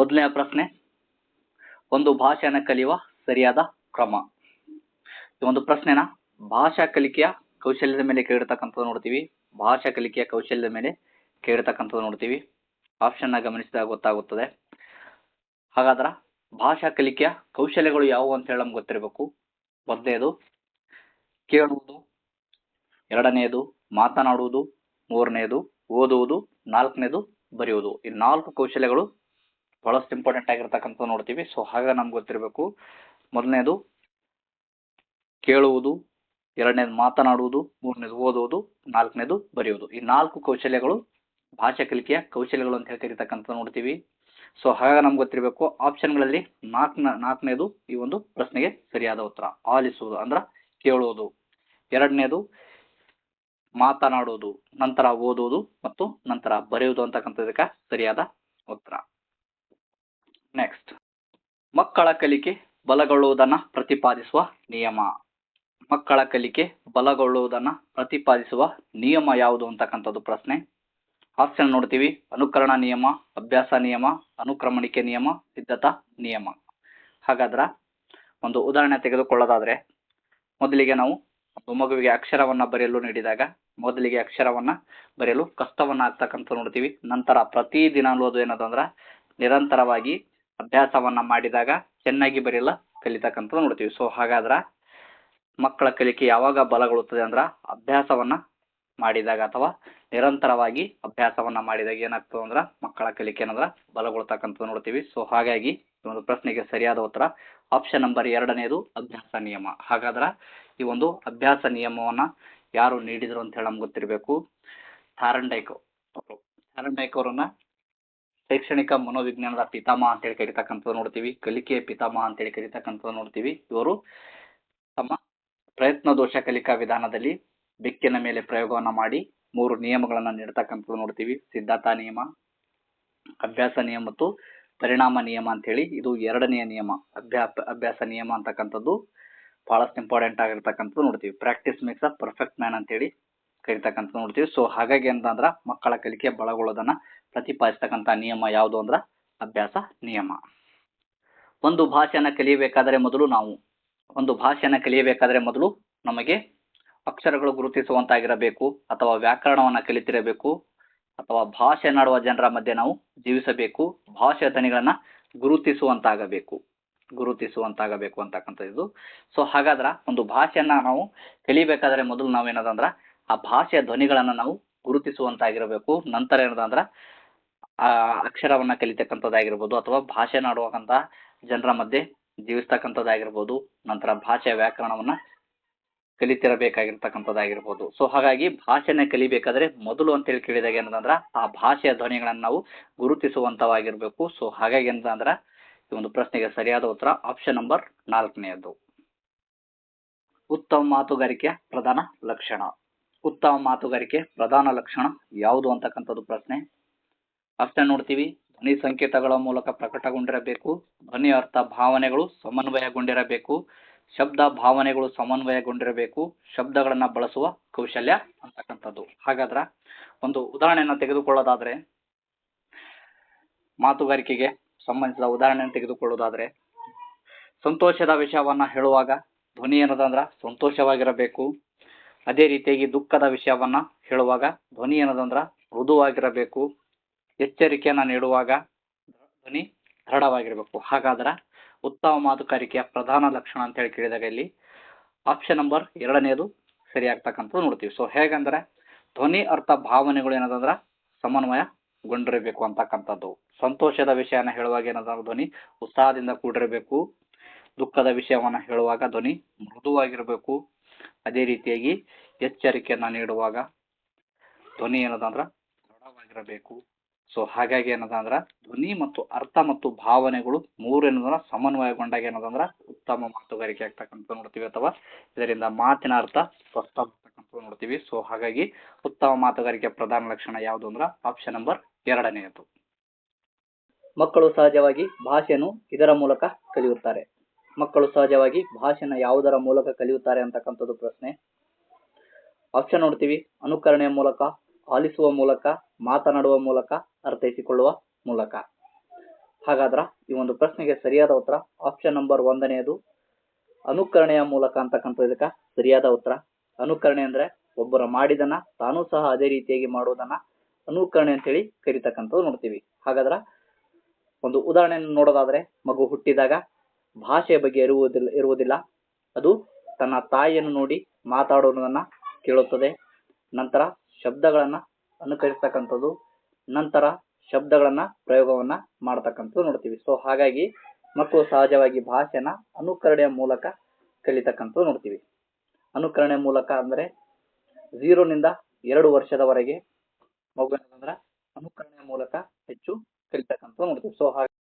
ಮೊದಲನೆಯ ಪ್ರಶ್ನೆ, ಒಂದು ಭಾಷೆಯನ್ನು ಕಲಿಯುವ ಸರಿಯಾದ ಕ್ರಮ. ಈ ಒಂದು ಪ್ರಶ್ನೆನ ಭಾಷಾ ಕಲಿಕೆಯ ಕೌಶಲ್ಯದ ಮೇಲೆ ಕೇಳಿರ್ತಕ್ಕಂಥದ್ದು ನೋಡ್ತೀವಿ. ಭಾಷಾ ಕಲಿಕೆಯ ಕೌಶಲ್ಯದ ಮೇಲೆ ಕೇಳಿರ್ತಕ್ಕಂಥದ್ದು ನೋಡ್ತೀವಿ. ಆಪ್ಷನ್ನ ಗಮನಿಸಿದಾಗ ಗೊತ್ತಾಗುತ್ತದೆ. ಹಾಗಾದ್ರೆ ಭಾಷಾ ಕಲಿಕೆಯ ಕೌಶಲ್ಯಗಳು ಯಾವುವು ಅಂತ ಹೇಳಿ ನಮ್ಗೆ ಗೊತ್ತಿರಬೇಕು. ಮೊದಲನೇದು, ಕೇಳುವುದು. ಎರಡನೆಯದು ಮಾತನಾಡುವುದು. ಮೂರನೆಯದು ಓದುವುದು. ನಾಲ್ಕನೇದು, ಬರೆಯುವುದು. ಈ ನಾಲ್ಕು ಕೌಶಲ್ಯಗಳು ಬಹಳಷ್ಟು ಇಂಪಾರ್ಟೆಂಟ್ ಆಗಿರ್ತಕ್ಕಂಥ ನೋಡ್ತೀವಿ. ಸೊ ಹಾಗೆ ನಮ್ಗೆ ಗೊತ್ತಿರಬೇಕು. ಮೊದಲನೇದು ಕೇಳುವುದು, ಎರಡನೇದು ಮಾತನಾಡುವುದು, ಮೂರನೇದು ಓದುವುದು, ನಾಲ್ಕನೇದು ಬರೆಯುವುದು. ಈ ನಾಲ್ಕು ಕೌಶಲ್ಯಗಳು ಭಾಷಾ ಕಲಿಕೆಯ ಕೌಶಲ್ಯಗಳು ಅಂತ ಹೇಳಿ ಕರಿತಕ್ಕಂಥ ನೋಡ್ತೀವಿ. ಸೊ ಹಾಗೆ ನಮ್ಗೆ ಗೊತ್ತಿರಬೇಕು. ಆಪ್ಷನ್ಗಳಲ್ಲಿ ನಾಲ್ಕನ, ನಾಲ್ಕನೇದು ಈ ಒಂದು ಪ್ರಶ್ನೆಗೆ ಸರಿಯಾದ ಉತ್ತರ. ಆಲಿಸುವುದು ಅಂದ್ರೆ ಕೇಳುವುದು. ಎರಡನೇದು ಮಾತನಾಡುವುದು, ನಂತರ ಓದುವುದು ಮತ್ತು ನಂತರ ಬರೆಯುವುದು ಅಂತಕ್ಕಂಥದಕ್ಕೆ ಸರಿಯಾದ ಉತ್ತರ. ನೆಕ್ಸ್ಟ್ ಮಕ್ಕಳ ಕಲಿಕೆ ಬಲಗೊಳ್ಳುವುದನ್ನು ಪ್ರತಿಪಾದಿಸುವ ನಿಯಮ. ಮಕ್ಕಳ ಕಲಿಕೆ ಬಲಗೊಳ್ಳುವುದನ್ನು ಪ್ರತಿಪಾದಿಸುವ ನಿಯಮ ಯಾವುದು ಅಂತಕ್ಕಂಥದ್ದು ಪ್ರಶ್ನೆ. ಆಪ್ಷನ್ ನೋಡ್ತೀವಿ. ಅನುಕರಣ ನಿಯಮ, ಅಭ್ಯಾಸ ನಿಯಮ, ಅನುಕ್ರಮಣಿಕೆ ನಿಯಮ, ಸಿದ್ಧತಾ ನಿಯಮ. ಹಾಗಾದ್ರೆ ಒಂದು ಉದಾಹರಣೆ ತೆಗೆದುಕೊಳ್ಳೋದಾದ್ರೆ, ಮೊದಲಿಗೆ ನಾವು ಒಂದು ಮಗುವಿಗೆ ಅಕ್ಷರವನ್ನ ಬರೆಯಲು ನೀಡಿದಾಗ, ಮೊದಲಿಗೆ ಅಕ್ಷರವನ್ನ ಬರೆಯಲು ಕಷ್ಟವನ್ನ ಆಗ್ತಕ್ಕಂಥ ನೋಡ್ತೀವಿ. ನಂತರ ಪ್ರತಿ ದಿನ ಅನ್ನೋದು ಏನದಂದ್ರ ನಿರಂತರವಾಗಿ ಅಭ್ಯಾಸವನ್ನ ಮಾಡಿದಾಗ ಚೆನ್ನಾಗಿ ಬರೆಯಲ್ಲ ಕಲಿತಕ್ಕಂಥದ್ದು ನೋಡ್ತೀವಿ. ಸೊ ಹಾಗಾದ್ರ ಮಕ್ಕಳ ಕಲಿಕೆ ಯಾವಾಗ ಬಲಗೊಳ್ಳುತ್ತದೆ ಅಂದ್ರ ಅಭ್ಯಾಸವನ್ನ ಮಾಡಿದಾಗ ಅಥವಾ ನಿರಂತರವಾಗಿ ಅಭ್ಯಾಸವನ್ನ ಮಾಡಿದಾಗ ಏನಾಗ್ತದೆ ಅಂದ್ರ ಮಕ್ಕಳ ಕಲಿಕೆ ಏನಂದ್ರ ಬಲಗೊಳ್ತಕ್ಕಂಥದ್ದು ನೋಡ್ತೀವಿ. ಸೊ ಹಾಗಾಗಿ ಈ ಒಂದು ಪ್ರಶ್ನೆಗೆ ಸರಿಯಾದ ಉತ್ತರ ಆಪ್ಷನ್ ನಂಬರ್ ಎರಡನೇದು ಅಭ್ಯಾಸ ನಿಯಮ. ಹಾಗಾದ್ರ ಈ ಒಂದು ಅಭ್ಯಾಸ ನಿಯಮವನ್ನ ಯಾರು ನೀಡಿದ್ರು ಅಂತ ಹೇಳಿ ನಮ್ಗೆ ಗೊತ್ತಿರಬೇಕು. ಥಾರಂಡೈಕ್ ಅವರು. ಥಾರಂಡೈಕ್ ಅವರನ್ನ ಶೈಕ್ಷಣಿಕ ಮನೋವಿಜ್ಞಾನದ ಪಿತಾಮಹ ಅಂತೇಳಿ ಕರಿತಕ್ಕಂಥದ್ದು ನೋಡ್ತೀವಿ ಕಲಿಕೆಯ ಪಿತಾಮಹ ಅಂತೇಳಿ ಕರಿತಕ್ಕಂಥದ್ದು ನೋಡ್ತೀವಿ. ಇವರು ತಮ್ಮ ಪ್ರಯತ್ನ ದೋಷ ಕಲಿಕಾ ವಿಧಾನದಲ್ಲಿ ಬೆಕ್ಕಿನ ಮೇಲೆ ಪ್ರಯೋಗವನ್ನು ಮಾಡಿ ಮೂರು ನಿಯಮಗಳನ್ನು ನೀಡತಕ್ಕಂಥದ್ದು ನೋಡ್ತೀವಿ. ಸಿದ್ಧಾಂತ ನಿಯಮ, ಅಭ್ಯಾಸ ನಿಯಮ ಮತ್ತು ಪರಿಣಾಮ ನಿಯಮ ಅಂತೇಳಿ ಇದು ಎರಡನೆಯ ನಿಯಮ. ಅಭ್ಯಾಸ ಅಭ್ಯಾಸ ನಿಯಮ ಅಂತಕ್ಕಂಥದ್ದು ಬಹಳಷ್ಟು ಇಂಪಾರ್ಟೆಂಟ್ ಆಗಿರ್ತಕ್ಕಂಥದ್ದು ನೋಡ್ತೀವಿ. Practice makes a perfect man ಅಂತೇಳಿ ಕರಿತಕ್ಕಂಥದ್ದು ನೋಡ್ತೀವಿ. ಸೊ ಹಾಗಾಗಿ ಅಂತಂದ್ರೆ ಮಕ್ಕಳ ಕಲಿಕೆ ಬಳಗೊಳ್ಳೋದನ್ನ ಪ್ರತಿಪಾದಿಸ್ತಕ್ಕಂಥ ನಿಯಮ ಯಾವುದು ಅಂದ್ರೆ ಅಭ್ಯಾಸ ನಿಯಮ. ಒಂದು ಭಾಷೆಯನ್ನು ಕಲಿಯಬೇಕಾದರೆ ಮೊದಲು ನಾವು, ಒಂದು ಭಾಷೆಯನ್ನು ಕಲಿಯಬೇಕಾದರೆ ಮೊದಲು ನಮಗೆ ಅಕ್ಷರಗಳು ಗುರುತಿಸುವಂತಾಗಿರಬೇಕು ಅಥವಾ ವ್ಯಾಕರಣವನ್ನು ಕಲಿತಿರಬೇಕು ಅಥವಾ ಭಾಷೆ ನಾಡುವ ಜನರ ಮಧ್ಯೆ ನಾವು ಜೀವಿಸಬೇಕು. ಭಾಷೆಯ ಧ್ವನಿಗಳನ್ನ ಗುರುತಿಸುವಂತಾಗಬೇಕು ಗುರುತಿಸುವಂತಾಗಬೇಕು ಅಂತಕ್ಕಂಥದ್ದು. ಸೊ ಹಾಗಾದ್ರೆ ಒಂದು ಭಾಷೆಯನ್ನ ನಾವು ಕಲಿಬೇಕಾದ್ರೆ ಮೊದಲು ನಾವೇನದಂದ್ರ ಆ ಭಾಷೆಯ ಧ್ವನಿಗಳನ್ನು ನಾವು ಗುರುತಿಸುವಂತಾಗಿರಬೇಕು. ನಂತರ ಏನದಂದ್ರೆ ಆ ಅಕ್ಷರವನ್ನ ಕಲಿತಕ್ಕಂಥದ್ದಾಗಿರ್ಬೋದು ಅಥವಾ ಭಾಷೆ ನಾಡುವಂತ ಜನರ ಮಧ್ಯೆ ಜೀವಿಸ್ತಕ್ಕಂಥದ್ದಾಗಿರ್ಬೋದು. ನಂತರ ಭಾಷೆಯ ವ್ಯಾಕರಣವನ್ನ ಕಲಿತಿರಬೇಕಾಗಿರ್ತಕ್ಕಂಥದ್ದಾಗಿರ್ಬೋದು. ಸೊ ಹಾಗಾಗಿ ಭಾಷೆನ ಕಲಿಬೇಕಾದ್ರೆ ಮೊದಲು ಅಂತ ಹೇಳಿ ಕೇಳಿದಾಗ ಏನಂದ್ರೆ ಆ ಭಾಷೆಯ ಧ್ವನಿಗಳನ್ನ ನಾವು ಗುರುತಿಸುವಂತವಾಗಿರ್ಬೇಕು. ಸೊ ಹಾಗಾಗಿ ಏನಂದ್ರ ಈ ಒಂದು ಪ್ರಶ್ನೆಗೆ ಸರಿಯಾದ ಉತ್ತರ ಆಪ್ಷನ್ ನಂಬರ್ ನಾಲ್ಕನೆಯದು ಉತ್ತಮ ಮಾತುಗಾರಿಕೆಯ ಪ್ರಧಾನ ಲಕ್ಷಣ. ಉತ್ತಮ ಮಾತುಗಾರಿಕೆ, ಪ್ರಧಾನ ಲಕ್ಷಣ ಯಾವುದು ಅಂತಕ್ಕಂಥದ್ದು ಪ್ರಶ್ನೆ. ಅಷ್ಟೇ ನೋಡ್ತೀವಿ, ಧ್ವನಿ ಸಂಕೇತಗಳ ಮೂಲಕ ಪ್ರಕಟಗೊಂಡಿರಬೇಕು, ಧ್ವನಿ ಅರ್ಥ ಭಾವನೆಗಳು ಸಮನ್ವಯಗೊಂಡಿರಬೇಕು, ಶಬ್ದ ಭಾವನೆಗಳು ಸಮನ್ವಯಗೊಂಡಿರಬೇಕು, ಶಬ್ದಗಳನ್ನು ಬಳಸುವ ಕೌಶಲ್ಯ ಅಂತಕ್ಕಂಥದ್ದು. ಹಾಗಾದ್ರ ಒಂದು ಉದಾಹರಣೆಯನ್ನು ತೆಗೆದುಕೊಳ್ಳೋದಾದ್ರೆ, ಮಾತುಗಾರಿಕೆಗೆ ಸಂಬಂಧಿಸಿದ ಉದಾಹರಣೆಯನ್ನು ತೆಗೆದುಕೊಳ್ಳೋದಾದ್ರೆ, ಸಂತೋಷದ ವಿಷಯವನ್ನ ಹೇಳುವಾಗ ಧ್ವನಿ ಏನದಂದ್ರ ಸಂತೋಷವಾಗಿರಬೇಕು ಅದೇ ರೀತಿಯಾಗಿ ದುಃಖದ ವಿಷಯವನ್ನ ಹೇಳುವಾಗ ಧ್ವನಿ ಏನದಂದ್ರ ಮೃದುವಾಗಿರಬೇಕು. ಎಚ್ಚರಿಕೆಯನ್ನು ನೀಡುವಾಗ ಧ್ವನಿ ದೃಢವಾಗಿರಬೇಕು. ಹಾಗಾದ್ರೆ ಉತ್ತಮ ಮಾತುಕಾರಿಕೆಯ ಪ್ರಧಾನ ಲಕ್ಷಣ ಅಂತ ಹೇಳಿ ಕೇಳಿದಾಗ ಇಲ್ಲಿ ಆಪ್ಷನ್ ನಂಬರ್ ಎರಡನೇದು ಸರಿಯಾಗ್ತಕ್ಕಂಥದ್ದು ನೋಡ್ತೀವಿ. ಸೊ ಹೇಗಂದ್ರೆ ಧ್ವನಿ ಅರ್ಥ ಭಾವನೆಗಳು ಏನದಂದ್ರ ಸಮನ್ವಯಗೊಂಡಿರಬೇಕು ಅಂತಕ್ಕಂಥದ್ದು. ಸಂತೋಷದ ವಿಷಯನ ಹೇಳುವಾಗ ಏನದ ಧ್ವನಿ ಉತ್ಸಾಹದಿಂದ ಕೂಡಿರಬೇಕು. ದುಃಖದ ವಿಷಯವನ್ನ ಹೇಳುವಾಗ ಧ್ವನಿ ಮೃದುವಾಗಿರಬೇಕು. ಅದೇ ರೀತಿಯಾಗಿ ಎಚ್ಚರಿಕೆಯನ್ನು ನೀಡುವಾಗ ಧ್ವನಿ ಏನದಂದ್ರೆ ದೃಢವಾಗಿರಬೇಕು. ಸೊ ಹಾಗಾಗಿ ಏನದಂದ್ರೆ ಧ್ವನಿ ಮತ್ತು ಅರ್ಥ ಮತ್ತು ಭಾವನೆಗಳು ಮೂರು ಏನದಂದ್ರ ಸಮನ್ವಯಗೊಂಡಾಗ ಏನದಂದ್ರೆ ಉತ್ತಮ ಮಾತುಗಾರಿಕೆ ಆಗ್ತಕ್ಕಂಥ ನೋಡ್ತೀವಿ ಅಥವಾ ಇದರಿಂದ ಮಾತಿನ ಅರ್ಥ ಸ್ಪಷ್ಟ ನೋಡ್ತೀವಿ. ಸೊ ಹಾಗಾಗಿ ಉತ್ತಮ ಮಾತುಗಾರಿಕೆ ಪ್ರಧಾನ ಲಕ್ಷಣ ಯಾವುದು ಅಂದ್ರ ಆಪ್ಷನ್ ನಂಬರ್ ಎರಡನೆಯದು. ಮಕ್ಕಳು ಸಹಜವಾಗಿ ಭಾಷೆಯನ್ನು ಇದರ ಮೂಲಕ ಕಲಿಯುತ್ತಾರೆ. ಮಕ್ಕಳು ಸಹಜವಾಗಿ ಭಾಷೆನ ಯಾವುದರ ಮೂಲಕ ಕಲಿಯುತ್ತಾರೆ ಅಂತಕ್ಕಂಥದ್ದು ಪ್ರಶ್ನೆ. ಆಪ್ಷನ್ ನೋಡ್ತೀವಿ. ಅನುಕರಣೆಯ ಮೂಲಕ, ಆಲಿಸುವ ಮೂಲಕ, ಮಾತನಾಡುವ ಮೂಲಕ, ಅರ್ಥೈಸಿಕೊಳ್ಳುವ ಮೂಲಕ. ಹಾಗಾದ್ರ ಈ ಒಂದು ಪ್ರಶ್ನೆಗೆ ಸರಿಯಾದ ಉತ್ತರ ಆಪ್ಷನ್ ನಂಬರ್ ಒಂದನೆಯದು, ಅನುಕರಣೆಯ ಮೂಲಕ ಅಂತಕ್ಕಂಥ ಇದಕ್ಕ ಸರಿಯಾದ ಉತ್ತರ. ಅನುಕರಣೆ ಅಂದ್ರೆ ಒಬ್ಬರ ಮಾಡಿದನ್ನ, ತಾನೂ ಸಹ ಅದೇ ರೀತಿಯಾಗಿ ಮಾಡುವುದನ್ನ ಅನುಕರಣೆ ಅಂತೇಳಿ ಕರಿತಕ್ಕಂಥದ್ದು ನೋಡ್ತೀವಿ. ಹಾಗಾದ್ರ ಒಂದು ಉದಾಹರಣೆಯನ್ನು ನೋಡೋದಾದ್ರೆ, ಮಗು ಹುಟ್ಟಿದಾಗ ಭಾಷೆಯ ಬಗ್ಗೆ ಇರುವುದಿಲ್ಲ ಇರುವುದಿಲ್ಲ. ಅದು ತನ್ನ ತಾಯಿಯನ್ನು ನೋಡಿ ಮಾತಾಡುವುದನ್ನ ಕೇಳುತ್ತದೆ. ನಂತರ ಶಬ್ದಗಳನ್ನ ಅನುಕರಿಸ್ತಕ್ಕಂಥದ್ದು. ನಂತರ ಶಬ್ದಗಳನ್ನ ಪ್ರಯೋಗವನ್ನ ಮಾಡ್ತಕ್ಕಂಥದ್ದು ನೋಡ್ತೀವಿ. ಸೊ ಹಾಗಾಗಿ ಮಕ್ಕಳು ಸಹಜವಾಗಿ ಭಾಷೆನ ಅನುಕರಣೆಯ ಮೂಲಕ ಕಲಿತಕ್ಕಂಥದ್ದು ನೋಡ್ತೀವಿ. ಅನುಕರಣೆ ಮೂಲಕ ಅಂದ್ರೆ ಝೀರೋನಿಂದ ಎರಡು ವರ್ಷದವರೆಗೆ ಮಗು ಏನಂದ್ರ ಅನುಕರಣೆಯ ಮೂಲಕ ಹೆಚ್ಚು ಕಲಿತಕ್ಕಂಥದ್ದು ನೋಡ್ತೀವಿ. ಸೊ ಹಾಗೆ